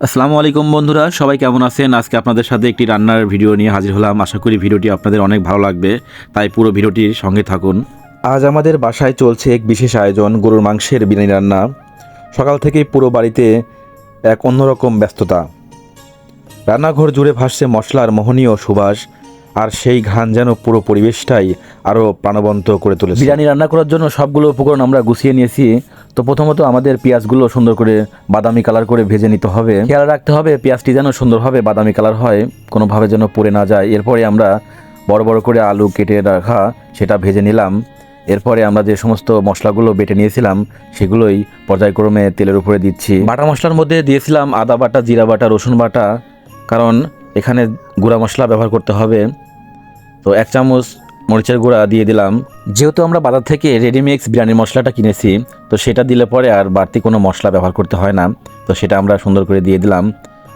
আসসালামু আলাইকুম বন্ধুরা, সবাই কেমন আছেন? আজকে আপনাদের সাথে একটি রান্নার ভিডিও নিয়ে হাজির হলাম। আশা করি ভিডিওটি আপনাদের অনেক ভালো লাগবে, তাই পুরো ভিডিওটির সঙ্গে থাকুন। আজ আমাদের বাসায় চলছে এক বিশেষ আয়োজন, গরুর মাংসের বিরিয়ানি রান্না। সকাল থেকেই পুরো বাড়িতে এক অন্যরকম ব্যস্ততা। রান্নাঘর জুড়ে ভাসছে মশলার মোহনীয় সুবাস আর সেই ঘ্রাণ যেন পুরো পরিবেশটাই আরও প্রাণবন্ত করে তুলেছে। বিরিয়ানি রান্না করার জন্য সবগুলো উপকরণ আমরা গুছিয়ে নিয়েছি। তো প্রথমত আমাদের পেঁয়াজগুলো সুন্দর করে বাদামি কালার করে ভেজে নিতে হবে। খেয়াল রাখতে হবে পেঁয়াজটি যেন সুন্দরভাবে বাদামি কালার হয়, কোনোভাবে যেন পুড়ে না যায়। এরপরে আমরা বড় বড় করে আলু কেটে রাখা সেটা ভেজে নিলাম। এরপরে আমরা যে সমস্ত মশলাগুলো বেটে নিয়েছিলাম, সেগুলোই পর্যায়ক্রমে তেলের উপরে দিচ্ছি। বাটা মশলার মধ্যে দিয়েছিলাম আদা বাটা, জিরা বাটা, রসুন বাটা। কারণ এখানে গুঁড়া মশলা ব্যবহার করতে হবে। তো এক চামচ মরিচের গুঁড়া দিয়ে দিলাম। যেহেতু আমরা বাজার থেকে রেডিমিক্স বিরিয়ানির মশলাটা কিনেছি, তো সেটা দিলে পরে আর বাড়তি কোনো মশলা ব্যবহার করতে হয় না। তো সেটা আমরা সুন্দর করে দিয়ে দিলাম।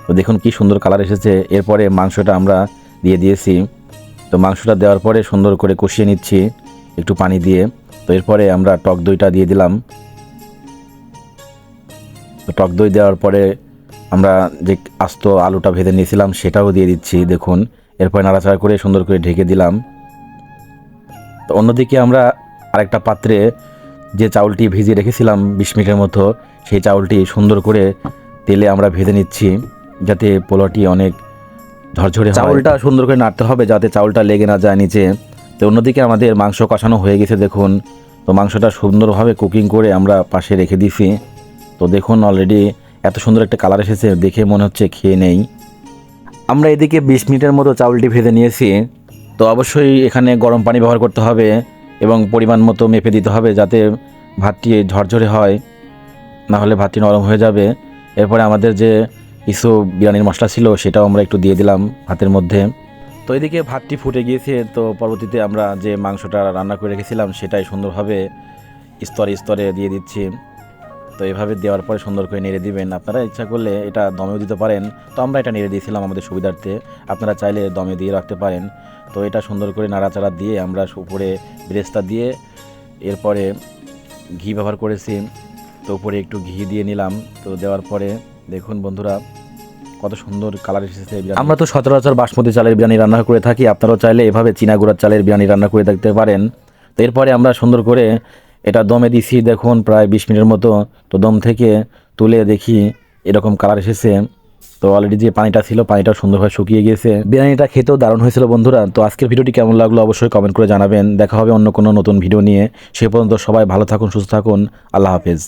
তো দেখুন কি সুন্দর কালার এসেছে। এরপরে মাংসটা আমরা দিয়ে দিয়েছি। তো মাংসটা দেওয়ার পরে সুন্দর করে কষিয়ে নিচ্ছি একটু পানি দিয়ে। তো এরপরে আমরা টক দইটা দিয়ে দিলাম। তো টক দই দেওয়ার পরে আমরা যে আস্ত আলুটা ভেজে নিয়েছিলাম সেটাও দিয়ে দিচ্ছি, দেখুন। এরপরে নাড়াচাড়া করে সুন্দর করে ঢেকে দিলাম। তো অন্যদিকে আমরা আরেকটা পাত্রে যে চাউলটি ভিজিয়ে রেখেছিলাম বিশ মিনিটের মতো, সেই চাউলটি সুন্দর করে তেলে আমরা ভেজে নিচ্ছি, যাতে পোলাওটি অনেক ঝরঝরে চাউলটা সুন্দর করে নাড়তে হবে যাতে চাউলটা লেগে না যায় নিচে। তো অন্যদিকে আমাদের মাংস কষানো হয়ে গেছে, দেখুন। তো মাংসটা সুন্দরভাবে কুকিং করে আমরা পাশে রেখে দিছি তো দেখুন অলরেডি এত সুন্দর একটা কালার এসেছে, দেখে মনে হচ্ছে খেয়ে নেই। আমরা এদিকে বিশ মিনিটের মতো চাউলটি ভেজে নিয়েছি। তো অবশ্যই এখানে গরম পানি ব্যবহার করতে হবে এবং পরিমাণ মতো মেপে দিতে হবে যাতে ভাতটি ঝরঝরে হয়। না হলে ভাতটি নরম হয়ে যাবে। এরপরে আমাদের যে কিছু বিরিয়ানির মশলা ছিল, সেটাও আমরা একটু দিয়ে দিলাম ভাতের মধ্যে। তো এদিকে ভাতটি ফুটে গিয়েছে, তো পরবর্তীতে আমরা যে মাংসটা রান্না করে রেখেছিলাম, সেটাই সুন্দরভাবে স্তরে স্তরে দিয়ে দিচ্ছি। তো এভাবে দেওয়ার পরে সুন্দর করে নেড়ে দিবেন। আপনারা ইচ্ছা করলে এটা দমেও দিতে পারেন। তো আমরা এটা নেড়ে দিয়েছিলাম আমাদের সুবিধার্থে। আপনারা চাইলে দমে দিয়ে রাখতে পারেন। তো এটা সুন্দর করে নাড়াচাড়া দিয়ে আমরা উপরে ব্রেস্তা দিয়ে এরপরে ঘি ব্যবহার করেছি। তো উপরে একটু ঘি দিয়ে নিলাম। তো দেওয়ার পরে দেখুন বন্ধুরা, কত সুন্দর কালার এসেছে আমরা তো সচরাচর বাসমতি চালের বিরিয়ানি রান্না করে থাকি। আপনারাও চাইলে এভাবে চীনা গুঁড়ার চালের বিরিয়ানি রান্না করে দেখতে পারেন। তো এরপরে আমরা সুন্দর করে এটা দমে দিছি, দেখুন, প্রায় বিশ মিনিটের মতো। তো দম থেকে তুলে দেখি এরকম কালার এসেছে। তো অলরেডি যে পানিটা ছিল, পানিটা সুন্দরভাবে শুকিয়ে গিয়েছে। বিরিয়ানিটা খেতেও দারুণ হয়েছিল বন্ধুরা। তো আজকের ভিডিওটি কেমন লাগল অবশ্যই কমেন্ট করে জানাবেন। দেখা হবে অন্য কোনো নতুন ভিডিও নিয়ে। সে পর্যন্ত সবাই ভালো থাকুন, সুস্থ থাকুন। আল্লাহ হাফেজ।